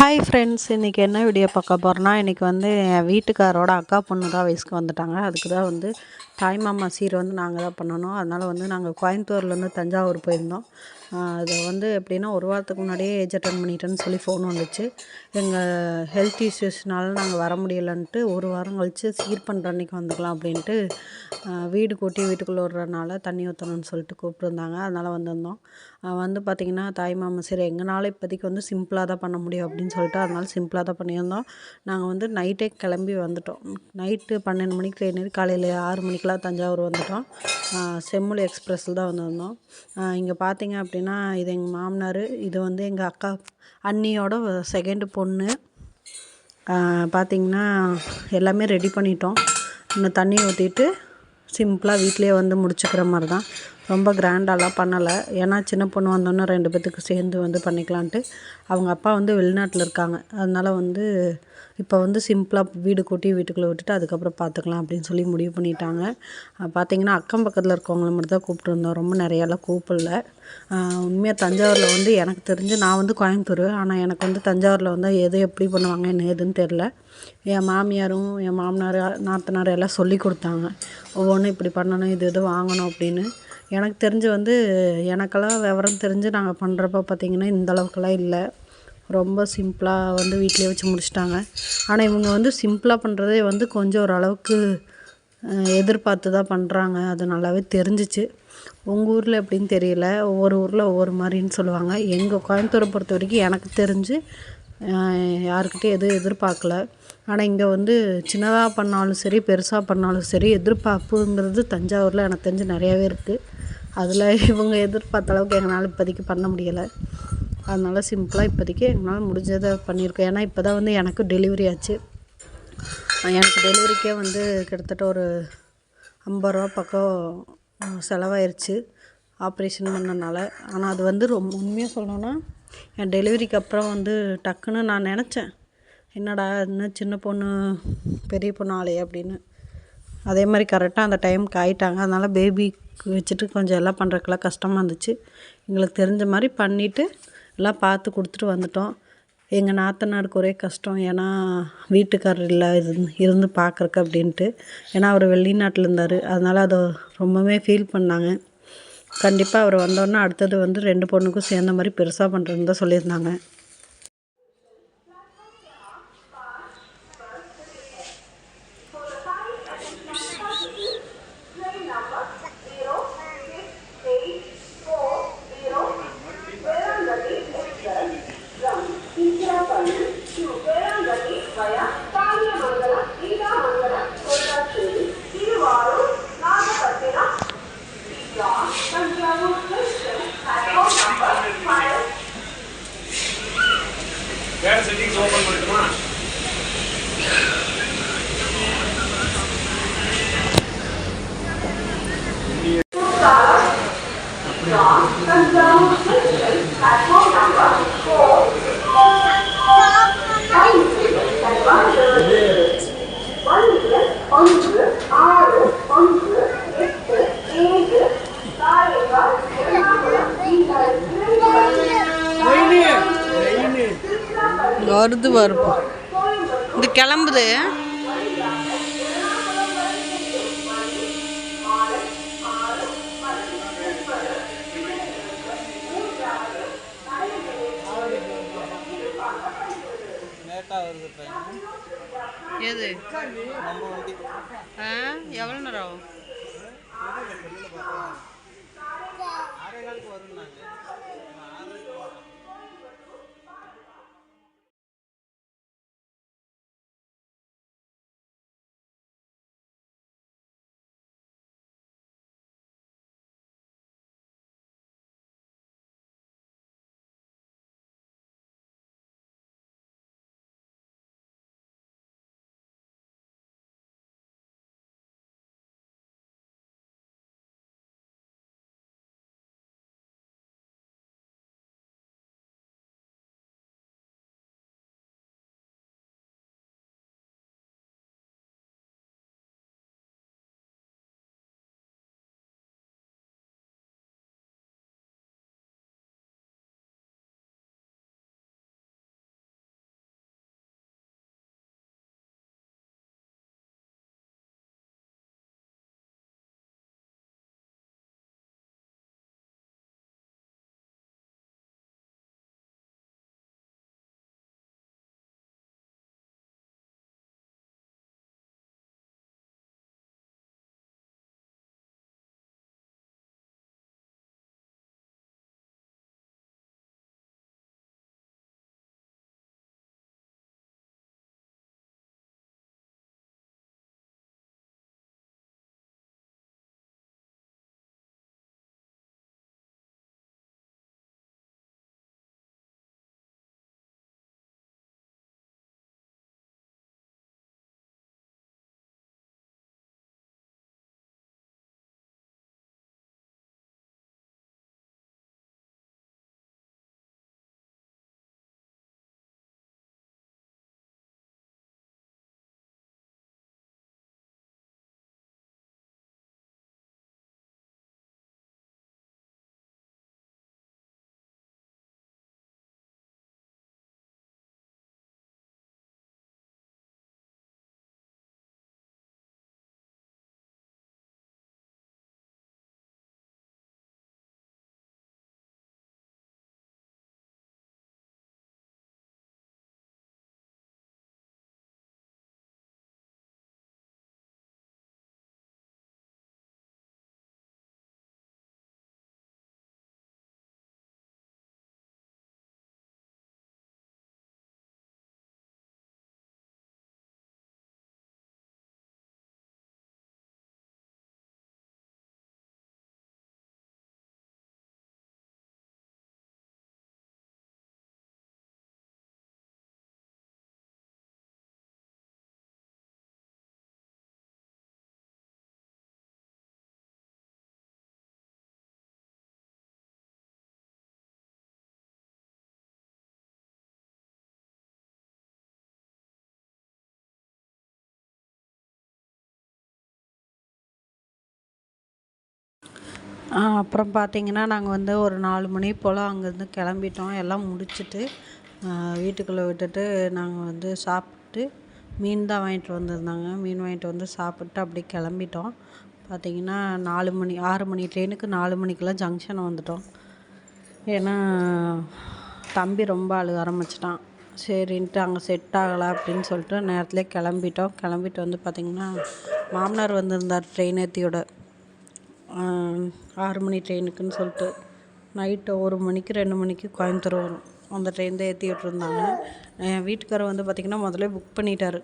Hi friends இன்றைக்கி என்ன video பார்க்க போகிறோன்னா இன்றைக்கி வந்து என் வீட்டுக்காரோட அக்கா பொண்ணு தான் வயசுக்கு வந்துட்டாங்க. அதுக்கு தான் வந்து தாய்மாமா சீர் வந்து நாங்கள் தான் பண்ணணும். அதனால் வந்து நாங்கள் கோயம்புத்தூர்லேருந்து தஞ்சாவூர் போயிருந்தோம். அது வந்து எப்படின்னா ஒரு வாரத்துக்கு முன்னாடியே ஏஜ் அட்டன் பண்ணிட்டேன்னு சொல்லி ஃபோன் வந்துச்சு. எங்கள் ஹெல்த் இஷ்யூஸ்னால நாங்கள் வர முடியலன்ட்டு ஒரு வாரம் கழித்து சீர் பண்ணுற அன்றைக்கி வந்துக்கலாம் அப்படின்ட்டு வீடு கூட்டி வீட்டுக்குள்ளே விட்றனால தண்ணி ஊற்றணும்னு சொல்லிட்டு கூப்பிட்ருந்தாங்க அதனால் வந்திருந்தோம். வந்து பார்த்திங்கன்னா தாய் மாமா சரி எங்களால் இப்போதைக்கு வந்து சிம்பிளாக தான் பண்ண முடியும் அப்படின்னு சொல்லிட்டு அதனால் சிம்பிளாக தான் பண்ணியிருந்தோம். நாங்கள் வந்து நைட்டே கிளம்பி வந்துட்டோம். நைட்டு பன்னெண்டு மணிக்கு ட்ரெயின் காலையில் ஆறு மணிக்கெலாம் தஞ்சாவூர் வந்துட்டோம். செம்மொழி எக்ஸ்பிரஸில் தான் வந்திருந்தோம். இங்கே பார்த்தீங்க அப்படின்னா இது எங்கள் மாமனார் இது வந்து எங்கள் அக்கா அண்ணியோட செகண்டு பொண்ணு. பார்த்திங்கன்னா எல்லாமே ரெடி பண்ணிட்டோம். இன்னும் தண்ணி ஊற்றிட்டு சிம்பிளாக வீட்டிலே வந்து முடிச்சுக்கிற மாதிரி தான் ரொம்ப கிராண்டாலாம் பண்ணலை. ஏன்னா சின்ன பொண்ணு வந்தோன்னே ரெண்டு பேர்த்துக்கு சேர்ந்து வந்து பண்ணிக்கலான்ட்டு அவங்க அப்பா வந்து வெளிநாட்டில் இருக்காங்க. அதனால் வந்து இப்போ வந்து சிம்பிளாக வீடு கூட்டி வீட்டுக்குள்ளே விட்டுட்டு அதுக்கப்புறம் பார்த்துக்கலாம் அப்படின்னு சொல்லி முடிவு பண்ணிட்டாங்க. பார்த்தீங்கன்னா அக்கம் பக்கத்தில் இருக்கவங்களை மட்டும் தான் கூப்பிட்டுருந்தோம் ரொம்ப நிறையாலாம் கூப்பிடல. உண்மையாக தஞ்சாவூரில் வந்து எனக்கு தெரிஞ்சு நான் வந்து கோயம்புத்தூர். ஆனால் எனக்கு வந்து தஞ்சாவூரில் வந்து எது எப்படி பண்ணுவாங்க என்ன ஏதுன்னு தெரில என் மாமியாரும் என் மாமனார் நாத்தனார் எல்லாம் சொல்லி கொடுத்தாங்க. ஒவ்வொன்றும் இப்படி பண்ணணும் இது இது வாங்கணும் அப்படின்னு. எனக்கு தெரிஞ்சு வந்து எனக்கெல்லாம் விவரம் தெரிஞ்சு நாங்கள் பண்ணுறப்ப பார்த்திங்கன்னா இந்த அளவுக்கெல்லாம் இல்லை. ரொம்ப சிம்பிளாக வந்து வீட்டிலே வச்சு முடிச்சிட்டாங்க. ஆனால் இவங்க வந்து சிம்பிளாக பண்ணுறதே வந்து கொஞ்சம் ஓரளவுக்கு எதிர்பார்த்து தான் பண்ணுறாங்க அது நல்லாவே தெரிஞ்சிச்சு. உங்கள் ஊரில் எப்படின்னு தெரியல. ஒவ்வொரு ஊரில் ஒவ்வொரு மாதிரின்னு சொல்லுவாங்க. எங்கள் கோயம்புத்தூரை பொறுத்த வரைக்கும் எனக்கு தெரிஞ்சு யாருக்கிட்டேயும் எதுவும் எதிர்பார்க்கல. ஆனால் இங்கே வந்து சின்னதாக பண்ணாலும் சரி பெருசாக பண்ணாலும் சரி எதிர்பார்ப்புங்கிறது தஞ்சாவூரில் எனக்கு தெரிஞ்சு நிறையாவே இருக்குது அதில் இவங்க எதிர்பார்த்த அளவுக்கு எங்களால் இப்போதைக்கு பண்ண முடியலை. அதனால் சிம்பிளாக இப்போதைக்கு எங்களால் முடிஞ்சதை பண்ணியிருக்கோம். ஏன்னா இப்போ தான் வந்து எனக்கு டெலிவரி ஆச்சு. எனக்கு டெலிவரிக்கே வந்து கிட்டத்தட்ட ஒரு ஐம்பது ரூபா பக்கம் செலவாயிருச்சு ஆப்ரேஷன் பண்ணனால. ஆனால் அது வந்து ரொம்ப உண்மையாக சொல்லணுன்னா என் டெலிவரிக்கு அப்புறம் வந்து டக்குன்னு நான் நினச்சேன் என்னடா இன்னும் சின்ன பொண்ணு பெரிய பொண்ணு ஆளே அப்படின்னு. அதே மாதிரி கரெக்டாக அந்த டைமுக்கு ஆகிட்டாங்க அதனால் பேபிக்கு வச்சுட்டு கொஞ்சம் எல்லாம் பண்ணுறதுக்கெல்லாம் கஷ்டமாக இருந்துச்சு. எங்களுக்கு தெரிஞ்ச மாதிரி பண்ணிவிட்டு எல்லாம் பார்த்து கொடுத்துட்டு வந்துட்டோம். எங்கள் நாத்தனாருக்கு ஒரே கஷ்டம். ஏன்னா வீட்டுக்காரர் இல்லை இருந்து இருந்து பார்க்குறக்கு அப்படின்ட்டு. ஏன்னா அவர் வெளிநாட்டில் இருந்தார். அதனால் அதை ரொம்பவே ஃபீல் பண்ணாங்க. கண்டிப்பாக அவர் வந்தோடனே அடுத்தது வந்து ரெண்டு பொண்ணுக்கும் சேர்ந்த மாதிரி பெருசாக பண்ணுறதுன்னு தான் சொல்லியிருந்தாங்க. Where is the things open? வருது வரும் இது கிளம்புது. எது? எவ்வளோ நேரம் அப்புறம் பார்த்திங்கன்னா நாங்கள் வந்து ஒரு நாலு மணி போல் அங்கேருந்து கிளம்பிட்டோம். எல்லாம் முடிச்சுட்டு வீட்டுக்குள்ளே விட்டுட்டு நாங்கள் வந்து சாப்பிட்டு மீன் தான் வாங்கிட்டு வந்திருந்தாங்க. மீன் வாங்கிட்டு வந்து சாப்பிட்டு அப்படியே கிளம்பிட்டோம். பார்த்தீங்கன்னா நாலு மணி ஆறு மணி ட்ரெயினுக்கு நாலு மணிக்கெல்லாம் ஜங்ஷன் வந்துட்டோம். ஏன்னா தம்பி ரொம்ப அழுக ஆரம்பிச்சிட்டான். சரின்ட்டு அங்கே செட் ஆகலை அப்படின்னு சொல்லிட்டு நேரத்துலேயே கிளம்பிட்டோம். கிளம்பிட்டு வந்து பார்த்திங்கன்னா மாமனார் வந்திருந்தார் ட்ரெயின் ஏற்றியோட ஆறு மணி ட்ரெயினுக்குன்னு சொல்லிட்டு நைட்டு ஒரு மணிக்கு ரெண்டு மணிக்கு கோயம்புத்தூர் வரும். அந்த ட்ரெயின் தான் ஏற்றி விட்ருந்தாங்க என் வீட்டுக்காரர் வந்து பார்த்திங்கன்னா முதல்ல புக் பண்ணிட்டார்.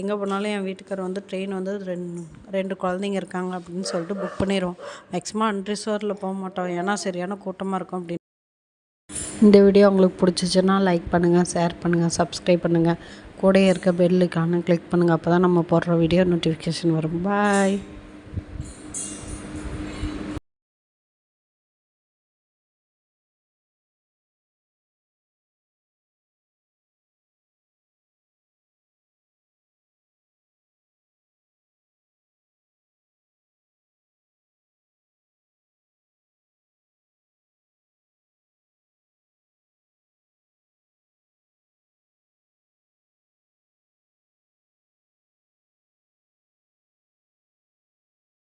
எங்கே போனாலும் என் வீட்டுக்காரர் வந்து ட்ரெயின் வந்து ரெண்டு ரெண்டு குழந்தைங்க இருக்காங்க அப்படின்னு சொல்லிட்டு புக் பண்ணிடுவோம் மேக்ஸிமம் அன்ரிசர்வில் போக மாட்டோம். ஏன்னா சரியான கூட்டமாக இருக்கும் அப்படின்னு. இந்த வீடியோ உங்களுக்கு பிடிச்சிச்சின்னா லைக் பண்ணுங்கள் ஷேர் பண்ணுங்கள் சப்ஸ்கிரைப் பண்ணுங்கள் கூடயே இருக்க பெல்லுக்கான கிளிக் பண்ணுங்கள் அப்போ தான் நம்ம போடுற வீடியோ நோட்டிஃபிகேஷன் வரும். பாய்